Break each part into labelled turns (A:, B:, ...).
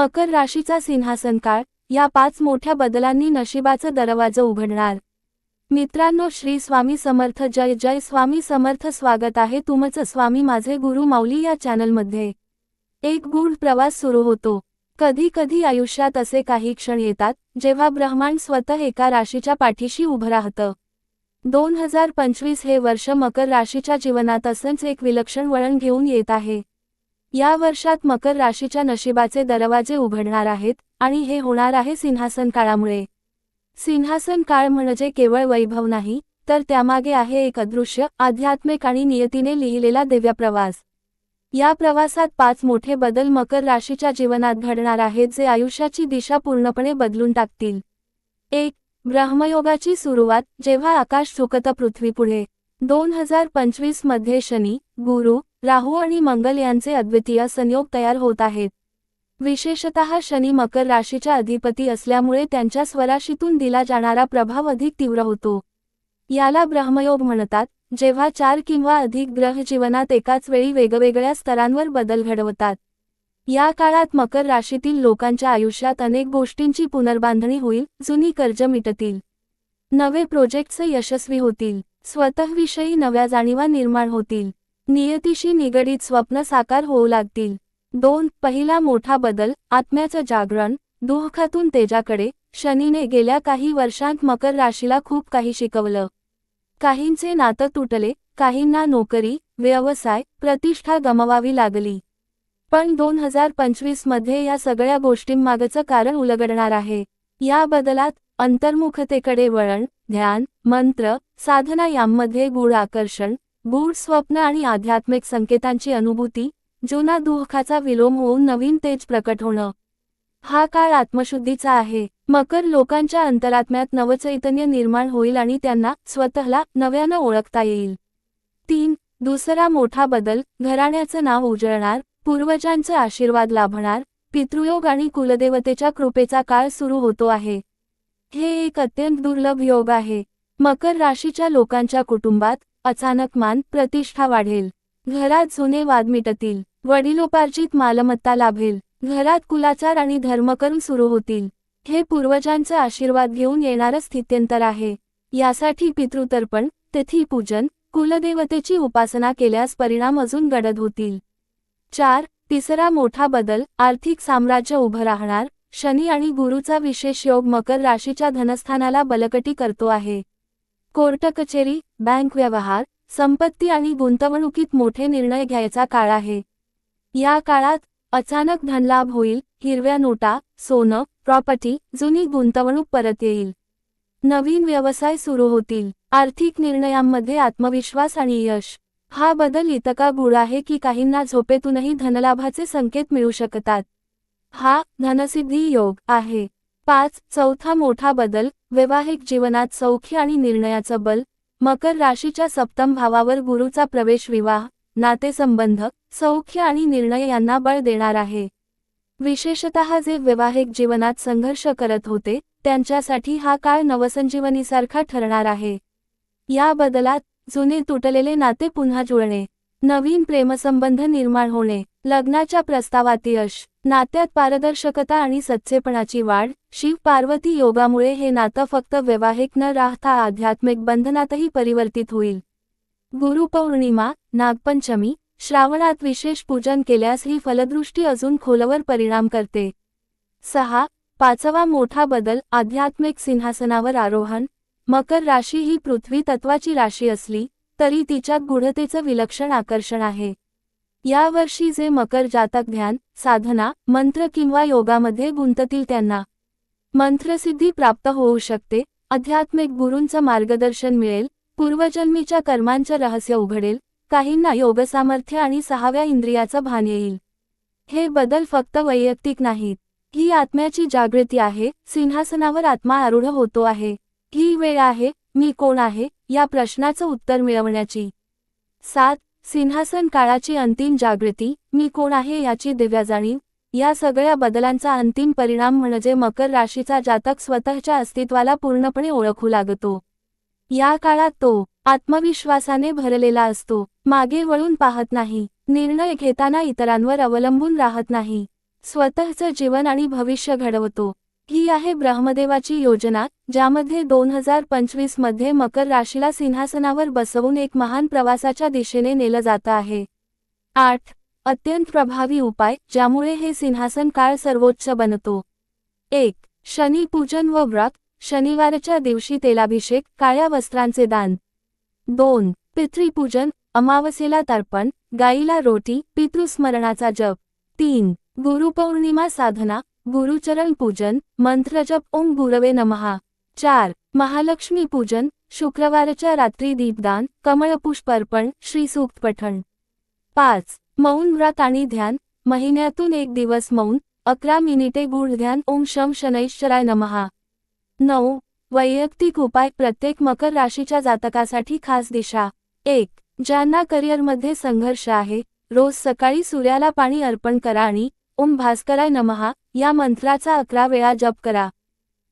A: मकर राशीचा सिंहासन काळ या पाच मोठ्या बदलांनी नशिबाचं दरवाजं उघडणार. मित्रांनो श्री स्वामी समर्थ जय जय स्वामी समर्थ स्वागत आहे तुमचं. स्वामी माझे गुरु माऊली या चॅनलमध्ये. एक गूढ प्रवास सुरू होतो. कधी कधी आयुष्यात असे काही क्षण येतात जेव्हा ब्रह्मांड स्वतः एका राशीच्या पाठीशी उभं राहतं. दोन हजार पंचवीस हे वर्ष मकर राशीच्या जीवनात असंच एक विलक्षण वळण घेऊन येत आहे. या वर्षात मकर राशीच्या नशिबाचे दरवाजे उघडणार आहेत आणि हे होणार आहे सिंहासन काळामुळे. सिंहासन काळ म्हणजे केवळ वैभव नाही तर त्यामागे आहे एक अदृश्य आध्यात्मिक आणि नियतीने लिहिलेला दिव्य प्रवास. या प्रवासात पाच मोठे बदल मकर राशीच्या जीवनात घडणार आहेत जे आयुष्याची दिशा पूर्णपणे बदलून टाकतील. एक ब्रह्मयोगाची सुरुवात जेव्हा आकाश झुकतं पृथ्वीपुढे. दोन हजार पंचवीसमध्ये शनी गुरु राहू आणि मंगल यांचे अद्वितीय संयोग तयार होत आहेत. विशेषतः शनी मकर राशीच्या अधिपती असल्यामुळे त्यांच्या स्वराशीतून दिला जाणारा प्रभाव अधिक तीव्र होतो. याला ब्रह्मयोग म्हणतात जेव्हा चार किंवा अधिक ग्रह जीवनात एकाच वेळी वेगवेगळ्या स्तरांवर बदल घडवतात. या काळात मकर राशीतील लोकांच्या आयुष्यात अनेक गोष्टींची पुनर्बांधणी होईल जुनी कर्ज मिटतील. नवे प्रोजेक्ट्स यशस्वी होतील. स्वतःविषयी नव्या जाणीवा निर्माण होतील. नियतीशी निगडीत स्वप्न साकार होऊ लागतील. दोन पहिला मोठा बदल आत्म्याचं जागरण दुःखातून तेजाकडे शनीने गेल्या काही वर्षांत मकर राशीला खूप काही शिकवलं. काहींचे नातं तुटले काहींना नोकरी व्यवसाय प्रतिष्ठा गमवावी लागली. पण दोन हजार पंचवीसमध्ये या सगळ्या गोष्टींमागचं कारण उलगडणार आहे. या बदलात अंतर्मुखतेकडे वळण ध्यान मंत्र साधना यांमध्ये गूढ आकर्षण गूढ स्वप्न आणि आध्यात्मिक संकेतांची अनुभूती जुना दुःखाचा विलोम होऊन नवीन तेज प्रकट होणं. हा काळ आत्मशुद्धीचा आहे. मकर लोकांच्या अंतरात्म्यात नवचैतन्य निर्माण होईल आणि त्यांना स्वतःला नव्यानं ओळखता येईल. तीन दुसरा मोठा बदल घराण्याचं नाव उजळणार पूर्वजांचे आशीर्वाद लाभणार पितृयोग आणि कुलदेवतेच्या कृपेचा काळ सुरू होतो आहे. हे एक अत्यंत दुर्लभ योग आहे. मकर राशीच्या लोकांच्या कुटुंबात अचानक मान प्रतिष्ठा वाढेल. घरात जुने वाद मिटतील. वडिलोपार्जित मालमत्ता लाभेल. घरात कुलाचार आणि धर्मकर्म सुरू होतील. हे पूर्वजांचा आशीर्वाद घेऊन येणारं स्थित्यंतर आहे. यासाठी पितृतर्पण तिथीपूजन कुलदेवतेची उपासना केल्यास परिणाम अजून गडद होतील. चार तिसरा मोठा बदल आर्थिक साम्राज्य उभं राहणार. शनी आणि गुरुचा विशेष योग मकर राशीच्या धनस्थानाला बलकटी करतो आहे. कोर्ट कचेरी बँक व्यवहार संपत्ती आणि गुंतवणुकीत मोठे निर्णय घ्यायचा काळ आहे. या काळात अचानक धनलाभ होईल हिरव्या नोटा सोनं प्रॉपर्टी जुनी गुंतवणूक परत येईल. नवीन व्यवसाय सुरू होतील. आर्थिक निर्णयांमध्ये आत्मविश्वास आणि यश. हा बदल इतका गुढ आहे की काहींना झोपेतूनही धनलाभाचे संकेत मिळू शकतात. हा धनसिद्धी योग आहे. पाच चौथा मोठा बदल वैवाहिक जीवनात सौख्य आणि निर्णयाचं बल मकर राशीच्या सप्तम भावावर गुरुचा प्रवेश विवाह नातेसंबंध सौख्य आणि निर्णय यांना बळ देणार आहे. विशेषतः जे वैवाहिक जीवनात संघर्ष करत होते त्यांच्यासाठी हा काळ नवसंजीवनीसारखा ठरणार आहे. या बदलात जुने तुटलेले नाते पुन्हा जुळणे नवीन प्रेमसंबंध निर्माण होणे लग्नाच्या प्रस्तावात यश नात्यात पारदर्शकता आणि सच्चेपणाची वाढ. शिव पार्वती योगामुळे हे नातं फक्त वैवाहिक न राहता आध्यात्मिक बंधनातही परिवर्तित होईल. गुरुपौर्णिमा नागपंचमी श्रावणात विशेष पूजन केल्यास ही फलदृष्टी अजून खोलवर परिणाम करते. सहा पाचवा मोठा बदल आध्यात्मिक सिंहासनावर आरोहण. मकर राशी ही पृथ्वी तत्वाची राशी असली तरी तिच्यात गूढतेचं विलक्षण आकर्षण आहे. यावर्षी जे मकर जातक ध्यान साधना मंत्र किंवा योगामध्ये गुंततील त्यांना मंत्रसिद्धी प्राप्त होऊ शकते. आध्यात्मिक गुरूंचं मार्गदर्शन मिळेल पूर्वजन्मीच्या कर्मांचं रहस्य उघडेल काहींना योगसामर्थ्य आणि सहाव्या इंद्रियाचं भान येईल. हे बदल फक्त वैयक्तिक नाहीत. ही आत्म्याची जागृती आहे सिंहासनावर आत्मा आरूढ होतो आहे. ही वेळ आहे मी कोण आहे या प्रश्नाचं उत्तर मिळवण्याची. सात सिंहासन काळाची अंतिम जागृती मी कोण आहे याची दिव्या जाणीव या सगळ्या बदलांचा अंतिम परिणाम म्हणजे मकर राशीचा जातक स्वतःच्या अस्तित्वाला पूर्णपणे ओळखू लागतो. या काळात तो आत्मविश्वासाने भरलेला असतो मागे वळून पाहत नाही निर्णय घेताना इतरांवर अवलंबून राहत नाही स्वतःचं जीवन आणि भविष्य घडवतो. ही आहे ब्रह्मदेवाची योजना ज्यामध्ये दोन हजार पंचवीसमध्ये मकर राशीला सिंहासनावर बसवून एक महान प्रवासाच्या दिशेने नेलं जातं आहे. आठ. अत्यंत प्रभावी उपाय ज्यामुळे हे सिंहासन काळ सर्वोच्च बनतो. एक. शनी पूजन व व्रत शनिवारच्या दिवशी तेलाभिषेक काळ्या वस्त्रांचे दान. दोन. पितृपूजन अमावस्येला तर्पण गाईला रोटी पितृस्मरणाचा जप. तीन. गुरुपौर्णिमा साधना गुरुचरण पूजन मंत्रजप ओम गुरवे नमहा चार महालक्ष्मी पूजन शुक्रवारच्या रात्री दीपदान कमळपुष्प अर्पण श्रीसूक्त पठण पाच मौन व्रत आणि ध्यान महिन्यातून एक दिवस मौन अकरा मिनिटे गुढ ध्यान ओम शम शनैश्चराय नमहा नऊ वैयक्तिक उपाय प्रत्येक मकर राशीच्या जातकासाठी खास दिशा. एक ज्यांना करिअरमध्ये संघर्ष आहे रोज सकाळी सूर्याला पाणी अर्पण करा आणि ओम भास्कराय नमहा या मंत्राचा अकरा वेळा जप करा.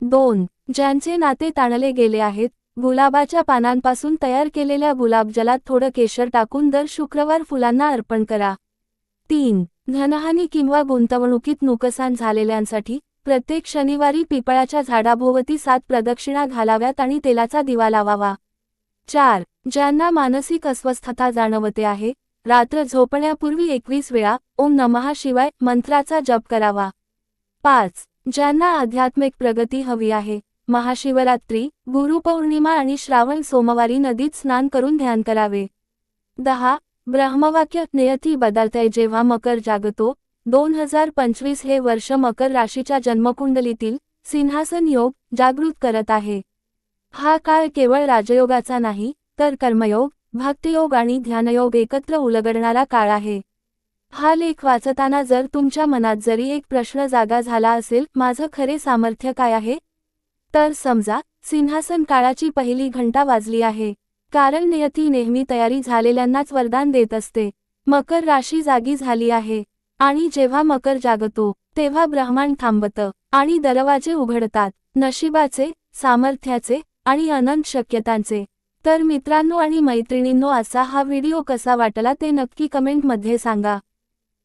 A: दोन ज्यांचे नाते ताणले गेले आहेत गुलाबाच्या पानांपासून तयार केलेल्या गुलाबजलात थोडं केशर टाकून दर शुक्रवार फुलांना अर्पण करा. तीन धनहानी किंवा गुंतवणुकीत नुकसान झालेल्यांसाठी प्रत्येक शनिवारी पिपळाच्या झाडाभोवती सात प्रदक्षिणा घालाव्यात आणि तेलाचा दिवा लावावा. चार ज्यांना मानसिक अस्वस्थता जाणवते आहे रात्र झोपण्यापूर्वी एकवीस वेळा ओम नमहा शिवाय मंत्राचा जप करावा. पाच. ज्यांना आध्यात्मिक प्रगती हवी आहे महाशिवरात्री गुरुपौर्णिमा आणि श्रावण सोमवारी नदीत स्नान करून ध्यान करावे. दहा. ब्रह्मवाक्य नियती बदलते जेव्हा मकर जागतो दोन हजार पंचवीस हे वर्ष मकर राशीच्या जन्मकुंडलीतील सिंहासन योग जागृत करत आहे. हा काळ केवळ राजयोगाचा नाही तर कर्मयोग भक्तियोग आणि ध्यानयोग एकत्र उलगडणारा काळ आहे. हा लेख वाचताना जर तुमच्या मनात जरी एक प्रश्न जागा झाला असेल माझं खरे सामर्थ्य काय आहे? तर समजा सिंहासन काळाची पहिली घंटा वाजली आहे. कारण नियती नेहमी तयारी झालेल्यांनाच वरदान देत असते. मकर राशी जागी झाली आहे. आणि जेव्हा मकर जागतो तेव्हा ब्रह्मांड थांबतं. आणि दरवाजे उघडतात. नशिबाचे सामर्थ्याचे आणि अनंत शक्यतांचे. तर मित्रांनो आणि मैत्रिणींनो असा हा व्हिडिओ कसा वाटला ते नक्की कमेंटमध्ये सांगा.